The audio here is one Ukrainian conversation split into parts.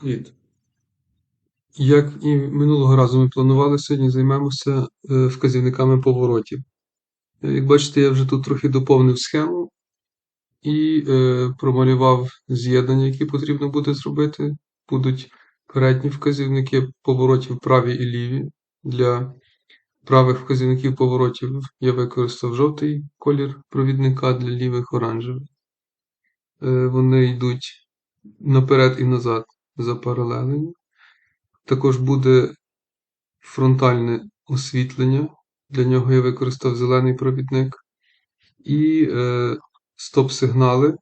Привіт. Як і минулого разу ми планували, сьогодні займемося е, вказівниками поворотів. Е, Як бачите, я вже тут трохи доповнив схему і е, промалював з'єднання, які потрібно буде зробити. Будуть передні вказівники поворотів праві і ліві. Для правих вказівників поворотів я використав жовтий колір провідника, для лівих оранжевий. Вони йдуть наперед і назад запаралелені. Також буде фронтальне освітлення. Для нього я використав зелений провідник. І е, стоп-сигнали.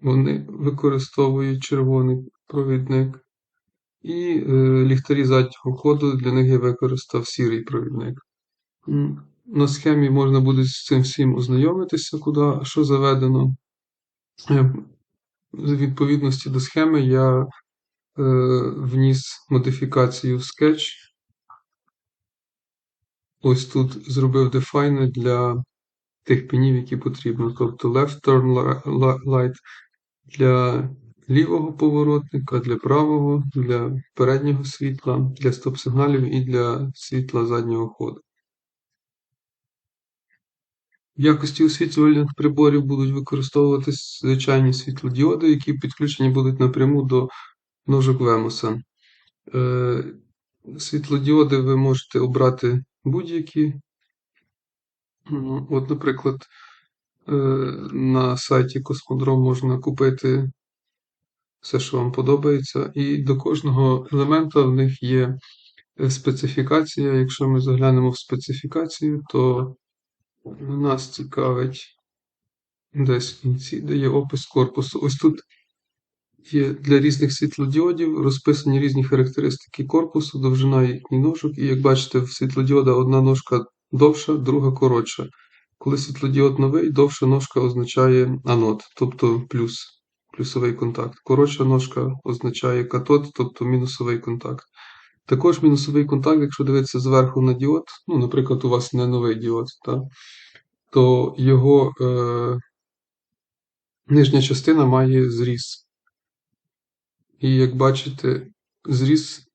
Вони використовують червоний провідник. І е, ліхтарі заднього ходу, для них я використав сірий провідник. На схемі можна буде з цим всім ознайомитися, куди що заведено. В відповідності до схеми я е, вніс модифікацію в Sketch. Ось тут зробив define для тих пінів, які потрібно. Тобто left turn light для лівого поворотника, для правого, для переднього світла, для стоп-сигналів і для світла заднього ходу. В якості освітлювальних приборів будуть використовуватись звичайні світлодіоди, які підключені будуть напряму до ножок Вемоса. Е, Світлодіоди ви можете обрати будь-які. Ну, От, наприклад, е, на сайті Космодром можна купити все, що вам подобається, і до кожного елемента в них є е, специфікація. Якщо ми заглянемо в специфікацію, то нас цікавить десь в кінці, де є опис корпусу. Ось тут є для різних світлодіодів розписані різні характеристики корпусу, довжина їхніх ножок. І як бачите, в світлодіода одна ножка довша, друга коротша. Коли світлодіод новий, довша ножка означає анод, тобто плюс, плюсовий контакт. Коротша ножка означає катод, тобто мінусовий контакт. Також мінусовий контакт, якщо дивитися зверху на діод, ну, наприклад, у вас не новий діод, та, то його е, нижня частина має зріз. І як бачите, зріз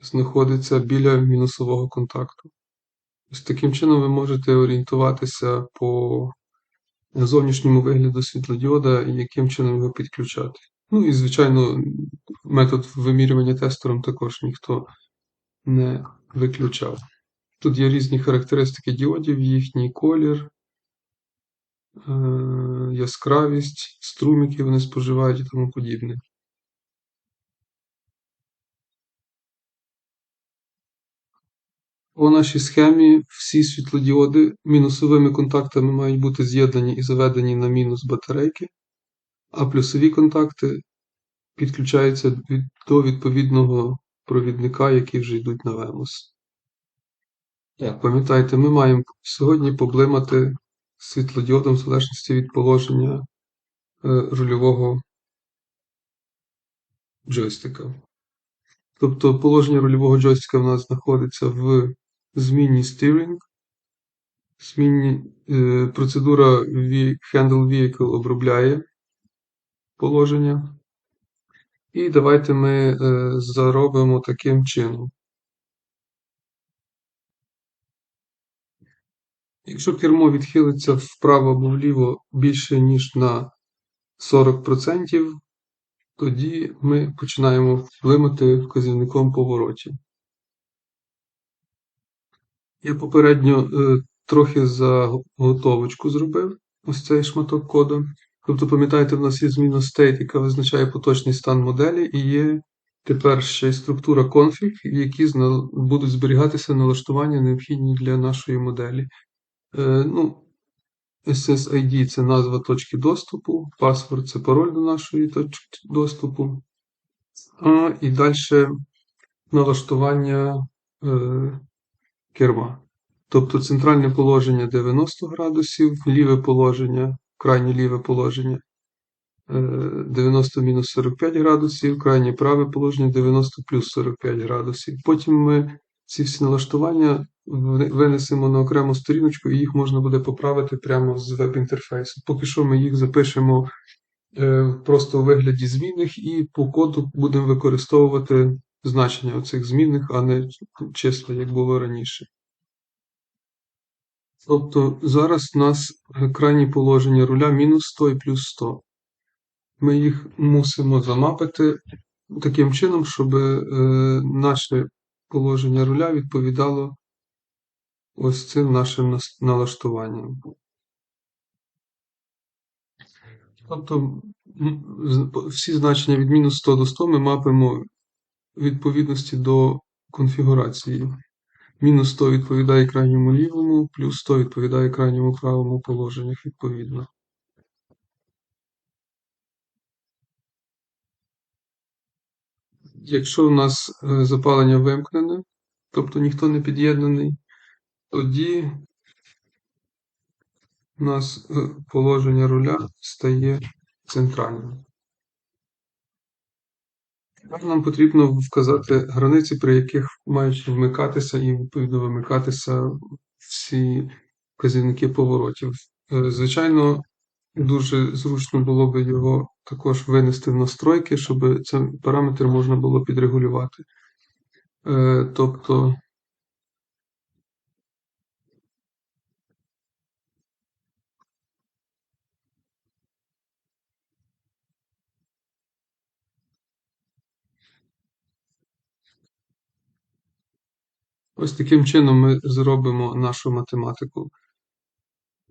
знаходиться біля мінусового контакту. Ось таким чином ви можете орієнтуватися по зовнішньому вигляду світлодіода і яким чином його підключати. Ну і, звичайно, метод вимірювання тестером також ніхто не виключав. Тут є різні характеристики діодів, їхній колір, е, яскравість, струм, який вони споживають і тому подібне. По нашій схемі всі світлодіоди мінусовими контактами мають бути з'єднані і заведені на мінус батарейки, а плюсові контакти підключаються до відповідного провідника, які вже йдуть на Вемос. Як пам'ятаєте, ми маємо сьогодні поблимати світлодіодом в залежності від положення е, рульового джойстика. Тобто положення рульового джойстика в нас знаходиться в змінній steering. Змінні, е, процедура Handle Vehicle обробляє положення. І давайте ми е, заробимо таким чином. Якщо кермо відхилиться вправо або вліво більше, ніж на 40%, тоді ми починаємо вплимати вказівником поворотів. Я попередньо е, трохи заготовочку зробив ось цей шматок коду. Тобто, пам'ятаєте, в нас є зміна state, яка визначає поточний стан моделі, і є тепер ще й структура config, в якій будуть зберігатися налаштування, необхідні для нашої моделі. Е, ну, SSID це назва точки доступу, паспорт це пароль до нашої точки доступу. А, і далі налаштування е, керма. Тобто центральне положення 90 градусів, ліве положення, крайнє ліве положення е, 90 мінус 45 градусів, крайнє праве положення 90 плюс 45 градусів. Потім ми ці всі налаштування винесемо на окрему сторіночку і їх можна буде поправити прямо з веб-інтерфейсу. Поки що ми їх запишемо е, просто у вигляді змінних, і по коду будемо використовувати значення оцих змінних, а не числа, як було раніше. Тобто зараз у нас крайні положення руля мінус 100 і плюс 100. Ми їх мусимо замапити таким чином, щоб е, наше положення руля відповідало ось цим нашим налаштуванням. Тобто всі значення від мінус 100 до 100 ми мапимо відповідності до конфігурації. Мінус 100 відповідає крайньому лівому, плюс 100 відповідає крайньому правому положеннях відповідно. Якщо у нас е, запалення вимкнене, тобто ніхто не під'єднаний, тоді у нас е, положення руля стає центральним. Тепер нам потрібно вказати границі, при яких мають вмикатися і відповідно вимикатися всі вказівники поворотів. Е, звичайно, дуже зручно було би його також винести в настройки, щоб цей параметр можна було підрегулювати. Е, тобто Ось таким чином ми зробимо нашу математику.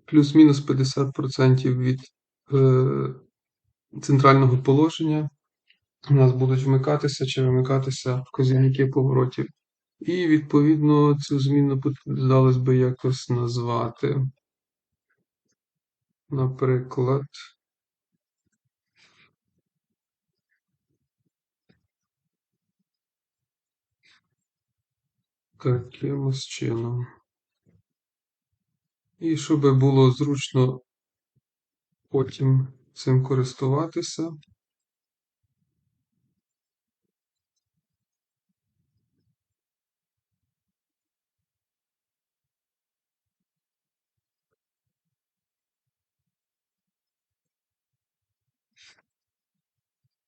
Плюс-мінус 50% від е, центрального положення. У нас будуть вмикатися чи вимикатися вказівники поворотів. І, відповідно, цю зміну здалось би якось назвати. Наприклад. Такимось чином. І щоб було зручно потім цим користуватися.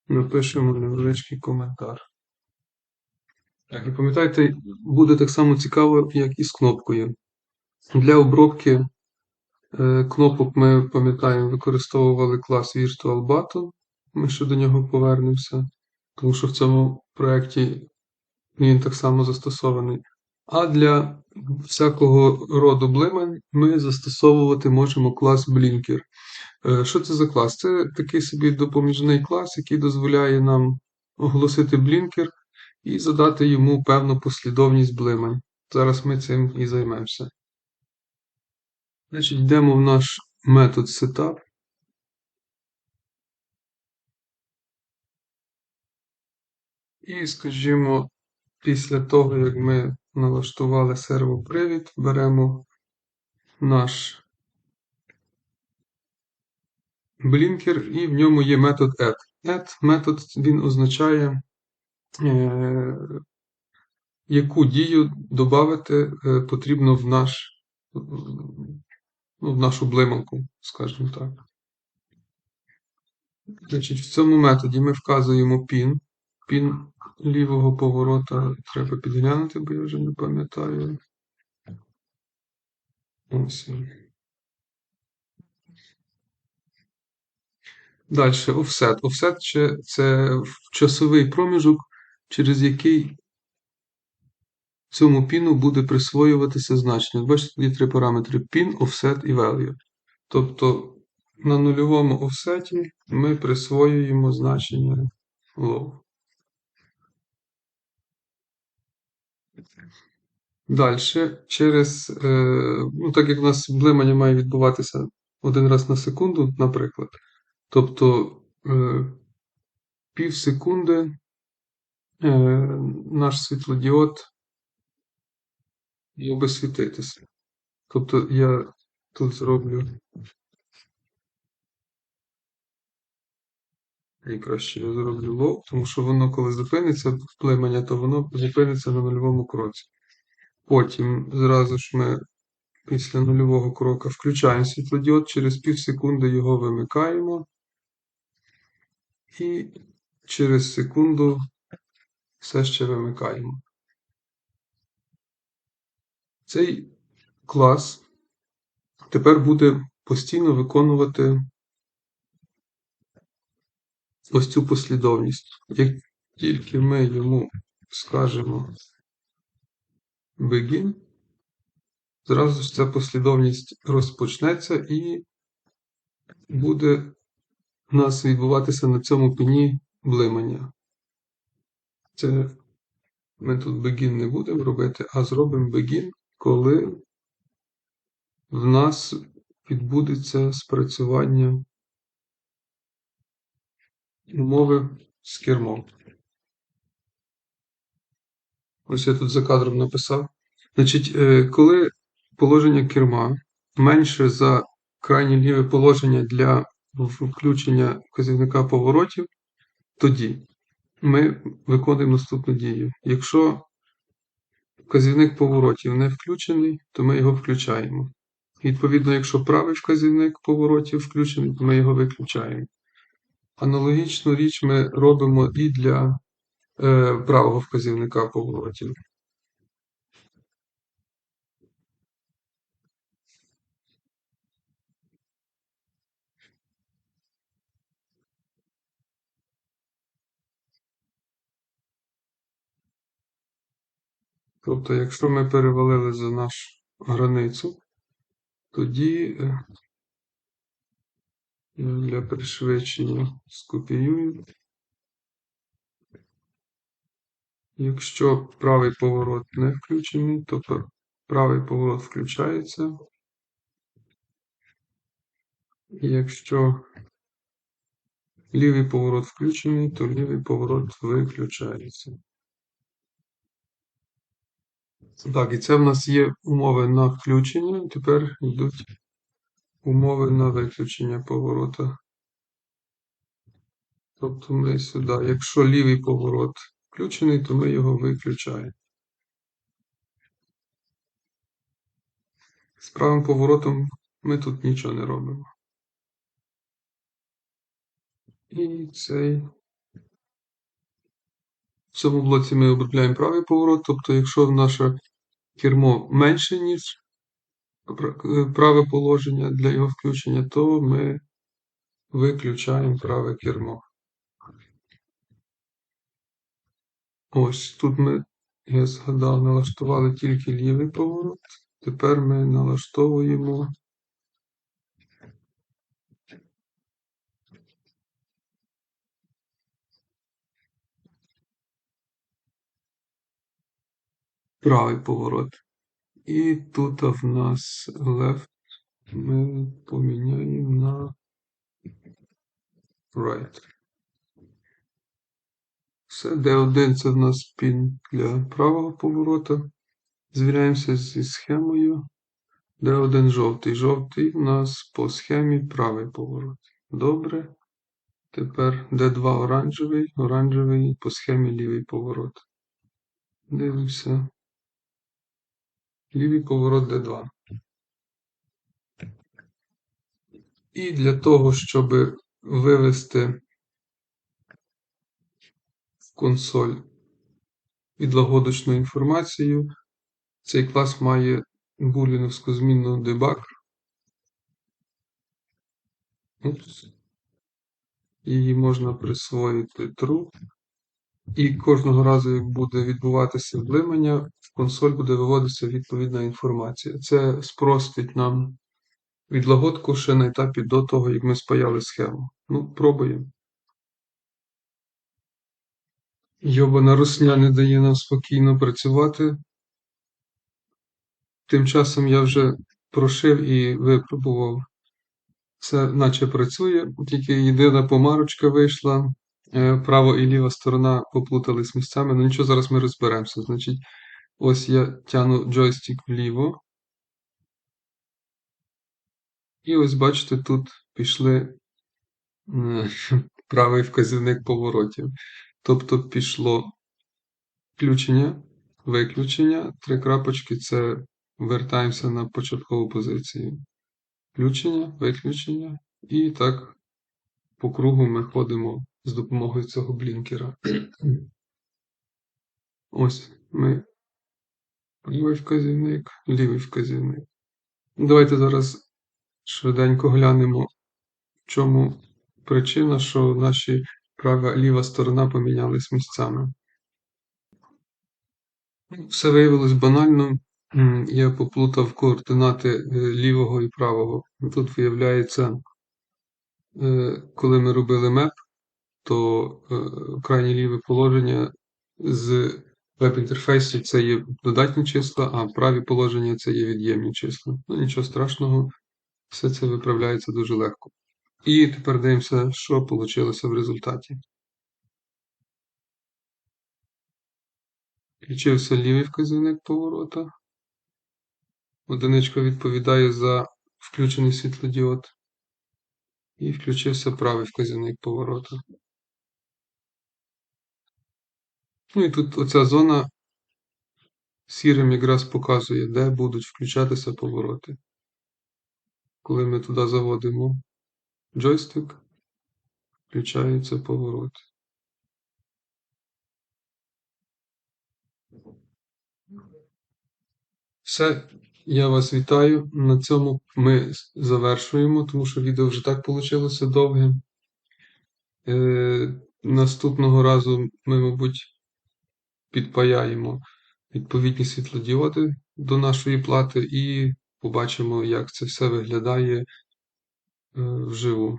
Напишемо невеличкий коментар. Так, і пам'ятайте, буде так само цікаво, як і з кнопкою. Для обробки е, кнопок ми пам'ятаємо, використовували клас Virtual Button. Ми ще до нього повернемося, тому що в цьому проєкті він так само застосований. А для всякого роду блимань ми застосовувати можемо клас Blinker. Е, що це за клас? Це такий собі допоміжний клас, який дозволяє нам оголосити блінкер і задати йому певну послідовність блимань. Зараз ми цим і займемося. Значить, йдемо в наш метод setup. І, скажімо, після того, як ми налаштували сервопривід, беремо наш блінкер, і в ньому є метод add. Add метод він означає яку дію додати е, потрібно в наш, ну, в нашу блиманку, скажімо так. Значить, В цьому методі ми вказуємо пін. Пін лівого поворота треба підглянути, бо я вже не пам'ятаю. Ось. Далі, офсет. Офсет це часовий проміжок, через який цьому піну буде присвоюватися значення. Бачите, є три параметри pin, offset і value. Тобто на нульовому офсеті ми присвоюємо значення low. Далі, через, е, ну так як у нас блимання має відбуватися один раз на секунду, наприклад. Тобто е, пів секунди наш світлодіод мав би світитися. Тобто я тут зроблю найкраще я зроблю лоу, тому що воно, коли зупиниться племення, то воно зупиниться на нульовому кроці. Потім зразу ж ми після нульового крока включаємо світлодіод, через пів секунди його вимикаємо. І через секунду все ще вимикаємо. Цей клас тепер буде постійно виконувати ось цю послідовність. Як тільки ми йому скажемо begin, зразу ж ця послідовність розпочнеться і буде у нас відбуватися на цьому пені блимання. Це ми тут begin не будемо робити, а зробимо begin, коли в нас відбудеться спрацювання умови з кермом. Ось я тут за кадром написав. Значить, е, коли положення керма менше за крайнє ліве положення для включення вказівника поворотів, тоді ми виконуємо наступну дію. Якщо вказівник поворотів не включений, то ми його включаємо. Відповідно, якщо правий вказівник поворотів включений, то ми його виключаємо. Аналогічну річ ми робимо і для е, правого вказівника поворотів. Тобто, якщо ми перевалили за нашу границю, тоді е, для пришвидшення скопіюю. Якщо правий поворот не включений, то правий поворот включається. Якщо лівий поворот включений, то лівий поворот виключається. Так, і це в нас є умови на включення. Тепер йдуть умови на виключення поворота. Тобто ми сюди, якщо лівий поворот включений, то ми його виключаємо. З правим поворотом ми тут нічого не робимо. І цей. В цьому блоці ми обробляємо правий поворот, тобто, якщо наше кермо менше, ніж праве положення для його включення, то ми виключаємо праве кермо. Ось тут ми, я згадав, налаштували тільки лівий поворот. Тепер ми налаштовуємо правий поворот. І тут в нас left ми поміняємо на right. Все, D1 це в нас пін для правого поворота. Звіряємося зі схемою. D1 жовтий. Жовтий у нас по схемі правий поворот. Добре. Тепер D2 оранжевий, оранжевий по схемі лівий поворот. Дивимося. Лівий поворот D2. І для того, щоб вивести в консоль відлагодочну інформацію, цей клас має буліновську змінну debug. Її можна присвоїти true. І кожного разу, як буде відбуватися блимання, консоль буде виводитися відповідна інформація. Це спростить нам відлагодку ще на етапі до того, як ми спаяли схему. Ну, пробуємо. Йобана русня не дає нам спокійно працювати. Тим часом я вже прошив і випробував. Все наче працює, тільки єдина помарочка вийшла. Е, права і ліва сторона поплутались місцями. Ну нічого, зараз ми розберемося. Значить, ось я тяну джойстик вліво. І ось бачите, тут пішли правий вказівник поворотів. Тобто пішло включення, виключення, три крапочки це вертаємося на початкову позицію. Включення, виключення. І так по кругу ми ходимо з допомогою цього блінкера. Ось ми правий вказівник, лівий вказівник. Давайте зараз швиденько глянемо, в чому причина, що наші права ліва сторона помінялись місцями. Все виявилось банально. Я поплутав координати е, лівого і правого. Тут виявляється, е, коли ми робили меп, то е, крайнє ліве положення з веб-інтерфейсу це є додатні числа, а праві положення це є від'ємні числа. Ну, нічого страшного, все це виправляється дуже легко. І тепер дивимося, що вийшло в результаті. Включився лівий вказівник поворота. Одиничка відповідає за включений світлодіод. І включився правий вказівник поворота. Ну і тут оця зона сірим якраз показує, де будуть включатися повороти. Коли ми туди заводимо джойстик, включаються повороти. Все, я вас вітаю. На цьому ми завершуємо, тому що відео вже так вийшло довге. Е, Наступного разу ми, мабуть, підпаяємо відповідні світлодіоди до нашої плати і побачимо, як це все виглядає е, вживу.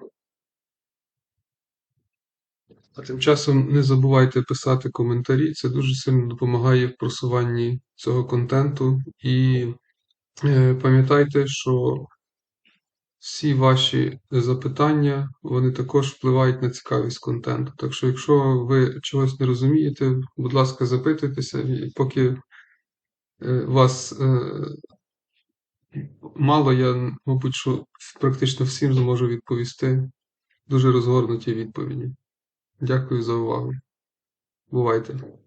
А тим часом не забувайте писати коментарі, це дуже сильно допомагає в просуванні цього контенту. І е, пам'ятайте, що всі ваші запитання вони також впливають на цікавість контенту. Так що, якщо ви чогось не розумієте, будь ласка, запитуйтеся, і поки е, вас е, мало, я, мабуть, що практично всім зможу відповісти дуже розгорнуті відповіді. Дякую за увагу. Бувайте!